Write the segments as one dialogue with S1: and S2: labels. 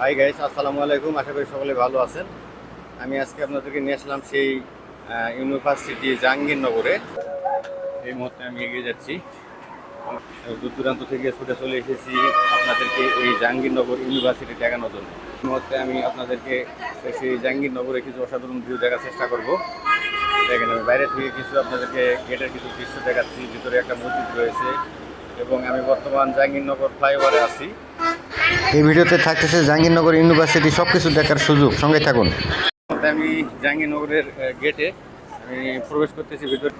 S1: Hi guys আসসালামু আলাইকুম। আশা করি সকলে ভালো আছেন। আমি আজকে আপনাদেরকে নিয়ে আসলাম সেই ইউনিভার্সিটি জাহাঙ্গীরনগরে। এই মুহূর্তে আমি এগিয়ে যাচ্ছি। দূর দূরান্ত থেকে ছুটে চলে এসেছি আপনাদেরকে এই জাহাঙ্গীরনগর ইউনিভার্সিটি দেখানোর জন্য। এই মুহূর্তে আমি আপনাদেরকে সেই জাহাঙ্গীরনগরে কিছু অসাধারণ ভিউ দেখার চেষ্টা করব। দেখেন, আমি বাইরে থেকে কিছু আপনাদেরকে গেটের কিছু দৃশ্য দেখাচ্ছি। ভিতরে একটা মসজিদ রয়েছে এবং আমি বর্তমান জাহাঙ্গীরনগর ফ্লাইওভারে আছি।
S2: এই ভিডিওতে থাকতেছে জাহাঙ্গীরনগর ইউনিভার্সিটি সব কিছু দেখার সুযোগ। সঙ্গে থাকুন।
S1: আমি জাহাঙ্গীরনগরের গেটে আমি প্রবেশ করতেছি, ভিতরে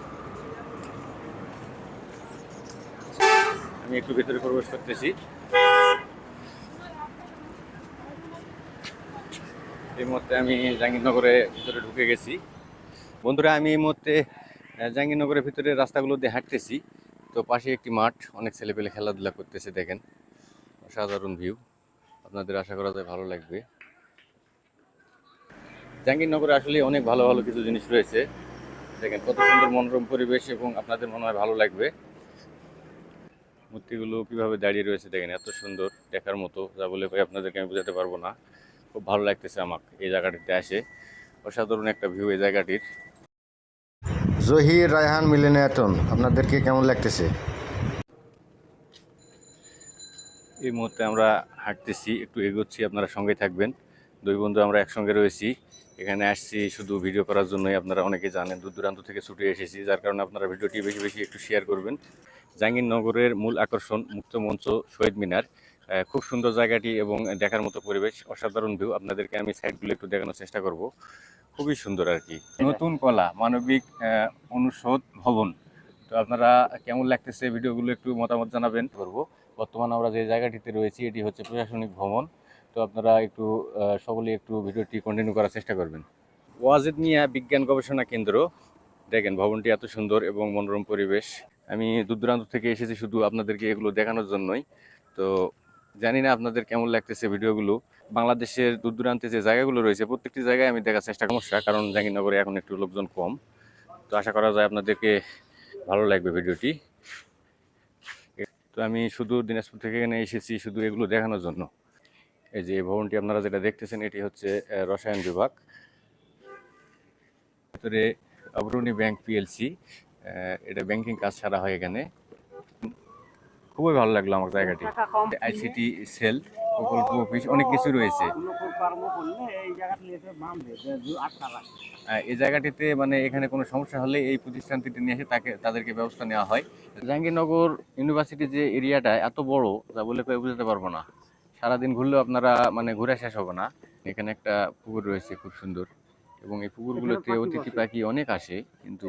S1: আমি একটু ভিতরে প্রবেশ করতেছি। এই মুহূর্তে আমি জাহাঙ্গীরনগরে ভিতরে ঢুকে গেছি। বন্ধুরা, আমি এই মুহূর্তে জাহাঙ্গীরনগরের ভিতরে রাস্তাগুলো দিয়ে হাঁটতেছি। তো পাশে একটি মাঠ, অনেক ছেলেপেলে খেলাধুলা করতেছে, দেখেন। অসাধারণ ভিউ আপনাদের আশা করা যায় ভালো লাগবে। জাহাঙ্গীরনগরে আসলে অনেক ভালো ভালো কিছু জিনিস রয়েছে। দেখেন কত সুন্দর মনোরম পরিবেশ এবং আপনাদের মনে হয় ভালো লাগবে। মূর্তিগুলো কীভাবে দাঁড়িয়ে রয়েছে দেখেন, এত সুন্দর দেখার মতো। যা বলে ভাই, আপনাদেরকে আমি বোঝাতে পারব না। খুব ভালো লাগতেছে আমাকে এই জায়গাটিতে আসে। অসাধারণ একটা ভিউ এই জায়গাটির।
S2: জহির রায়হান মিলেনিয়াতন, আপনাদেরকে কেমন লাগতেছে?
S1: এই মুহূর্তে আমরা হাঁটতেছি, একটু এগোচ্ছি, আপনারা সঙ্গে থাকবেন। দুই বন্ধু আমরা একসঙ্গে রয়েছি। এখানে আসছি শুধু ভিডিও করার জন্যই, আপনারা অনেকে জানেন দূর দূরান্ত থেকে ছুটে এসেছি, যার কারণে আপনারা ভিডিওটি বেশি বেশি একটু শেয়ার করবেন। জাহাঙ্গীরনগরের মূল আকর্ষণ মুক্ত মঞ্চ শহীদ মিনার। খুব সুন্দর জায়গাটি এবং দেখার মতো পরিবেশ, অসাধারণ ভিউ আপনাদেরকে আমি সাইডগুলো একটু দেখানোর চেষ্টা করব। খুবই সুন্দর আর কি। নতুন কলা, মানবিক অনুষদ, ভবন। তো আপনারা কেমন লাগতেছে ভিডিওগুলো একটু মতামত জানাবেন। করব। বর্তমান আমরা যে জায়গাটিতে রয়েছি, এটি হচ্ছে প্রশাসনিক ভবন। তো আপনারা একটু সকলেই একটু ভিডিওটি কন্টিনিউ করার চেষ্টা করবেন। ওয়াজেদ মিয়া বিজ্ঞান গবেষণা কেন্দ্র। দেখেন, ভবনটি এত সুন্দর এবং মনোরম পরিবেশ। আমি দূর দূরান্ত থেকে এসেছি শুধু আপনাদেরকে এগুলো দেখানোর জন্যই। তো জানি না আপনাদের কেমন লাগতেছে ভিডিওগুলো। বাংলাদেশের দূর দূরান্তে যে জায়গাগুলো রয়েছে, প্রত্যেকটি জায়গায় আমি দেখার চেষ্টা সমস্যা, কারণ জাহাঙ্গীরনগরে এখন একটু লোকজন কম। তো আশা করা যায় আপনাদেরকে ভালো লাগবে ভিডিওটি। তো আমি শুধু দিনাজপুর থেকে এখানে এসেছি শুধু এগুলো দেখানোর জন্য। এই যে ভবনটি আপনারা যেটা দেখতেছেন এটি হচ্ছে রসায়ন বিভাগ। ভিতরে অগ্রণী ব্যাংক পিএলসি এটা ব্যাংকিং কাজ ছাড়া হয় এখানে। খুবই ভালো লাগল আমার জায়গাটি। আইসিটি সেল প্রকল্প অফিস অনেক কিছু রয়েছে। এই জায়গাটিতে মানে এখানে কোনো সমস্যা হলে এই প্রতিষ্ঠানটিতে নিয়ে এসে তাকে তাদেরকে ব্যবস্থা নেওয়া হয়। জাহাঙ্গীরনগর ইউনিভার্সিটির যে এরিয়াটা এত বড় যা বলে কেউ বুঝতে পারব না। সারাদিন ঘুরলেও আপনারা মানে ঘুরে শেষ হবে না। এখানে একটা পুকুর রয়েছে খুব সুন্দর। এবং এই পুকুরগুলোতে অতিথি পাখি অনেক আসে কিন্তু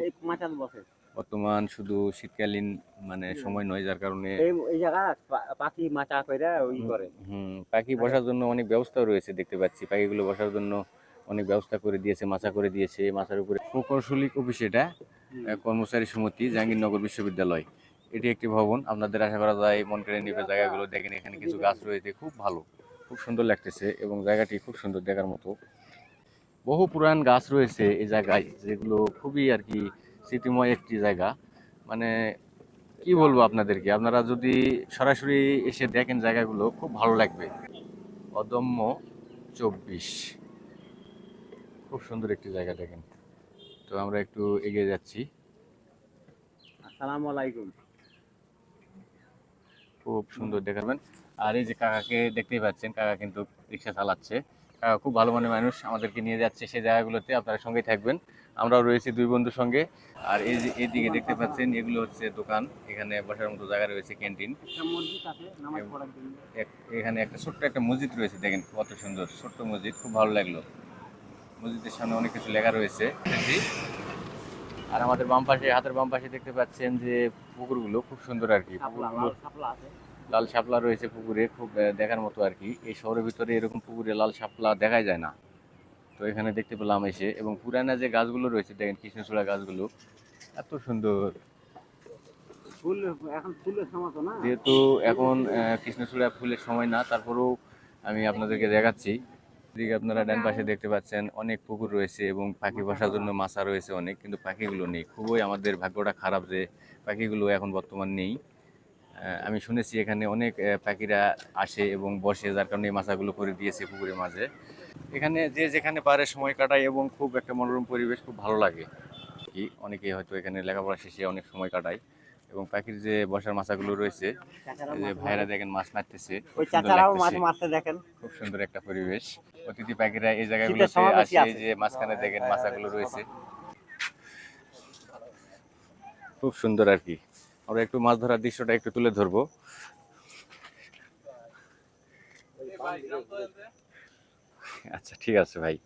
S1: বর্তমান শুধু শীতকালীন মানে সময় নয় যার কারণে
S3: এই এই জায়গা পাখি কইরা ওই করে।
S1: হুম পাখি বসার জন্য অনেক ব্যবস্থা রয়েছে দেখতে পাচ্ছি। পাখিগুলো বসার জন্য অনেক ব্যবস্থা করে দিয়েছে মাচা করে দিয়েছে মাচার উপরে প্রকৌশলিক অফিস এটা কর্মচারী সমিতি জাহাঙ্গীরনগর বিশ্ববিদ্যালয়। এটি একটি ভবন আপনাদের আশা করা যায় মন কেড়ে নিবে জায়গাগুলো দেখেন এখানে কিছু গাছ রয়েছে খুব ভালো খুব সুন্দর লাগতেছে এবং জায়গাটি খুব সুন্দর দেখার মতো। বহু পুরান গাছ রয়েছে এই জায়গায় যেগুলো খুবই আর কি স্মৃতিময় একটি জায়গা। মানে কি বলব আপনাদেরকে? আপনারা যদি সরাসরি এসে দেখেন জায়গাগুলো খুব ভালো লাগবে। অদম্য চব্বিশ। খুব সুন্দর একটি জায়গা দেখেন। তো আমরা একটু এগিয়ে যাচ্ছি।
S3: আসসালামু আলাইকুম
S1: খুব সুন্দর দেখাবেন। আর এই যে কাকাকে দেখতেই পাচ্ছেন কাকা কিন্তু রিক্সা চালাচ্ছে। খুব ভালো মনে মানুষ আমাদেরকে নিয়ে যাচ্ছে সেই জায়গাগুলোতে আপনারা সঙ্গেই থাকবেন। আমরাও রয়েছি দুই বন্ধুর সঙ্গে। আর এই যে এইদিকে দেখতে পাচ্ছেন এগুলো হচ্ছে দোকান। এখানে বসার মতো জায়গা রয়েছে ক্যান্টিন। এখানে একটা ছোট্ট একটা মসজিদ রয়েছে দেখেন কত সুন্দর ছোট্ট মসজিদ খুব ভালো লাগল। মসজিদের সামনে অনেক কিছু লেখা রয়েছে। আর আমাদের বাম পাশে হাতের বাম পাশে দেখতে পাচ্ছেন যে পুকুরগুলো খুব সুন্দর আর কি।
S3: লাল শাপলা
S1: রয়েছে পুকুরে খুব দেখার মতো আর কি। এই শহরের ভিতরে এরকম পুকুরে লাল শাপলা দেখাই যায় না। তো এখানে দেখতে পেলাম এসে এবং পুরানা যে গাছগুলো রয়েছে দেখেন কৃষ্ণচূড়া গাছগুলো এত সুন্দর। যেহেতু এখন কৃষ্ণচূড়া ফুলের সময় না তারপরেও আমি আপনাদেরকে দেখাচ্ছি। এদিকে আপনারা ডান পাশে দেখতে পাচ্ছেন অনেক পুকুর রয়েছে এবং পাখি বসার জন্য মাছা রয়েছে অনেক কিন্তু পাখিগুলো নেই। খুবই আমাদের ভাগ্যটা খারাপ যে পাখিগুলো এখন বর্তমান নেই। আমি শুনেছি এখানে অনেক পাখিরা আসে এবং বসে যার কারণে এই মাছাগুলো করে দিয়েছে পুকুরের মাঝে। এখানে যে যেখানে পারে সময় কাটায় এবং খুব একটা মনোরম পরিবেশ খুব ভালো লাগে। কি অনেকে হয়তো এখানে লেখাপড়া শেষে অনেক সময় কাটায় এবং পাখির যে বসার মাছাগুলো রয়েছে যে ভাইরা দেখেন মাছ মারতেছে খুব সুন্দর
S3: দেখেন।
S1: খুব একটা পরিবেশ। অতিথি পাখিরা এই
S3: শীতের
S1: জায়গাগুলোতে আসে যে মাঝখানে দেখেন মাছাগুলো রয়েছে। খুব সুন্দর আর কি। আমরা একটু মাছ ধরার দৃশ্যটা একটু তুলে ধরবো। আচ্ছা ঠিক আছে ভাই।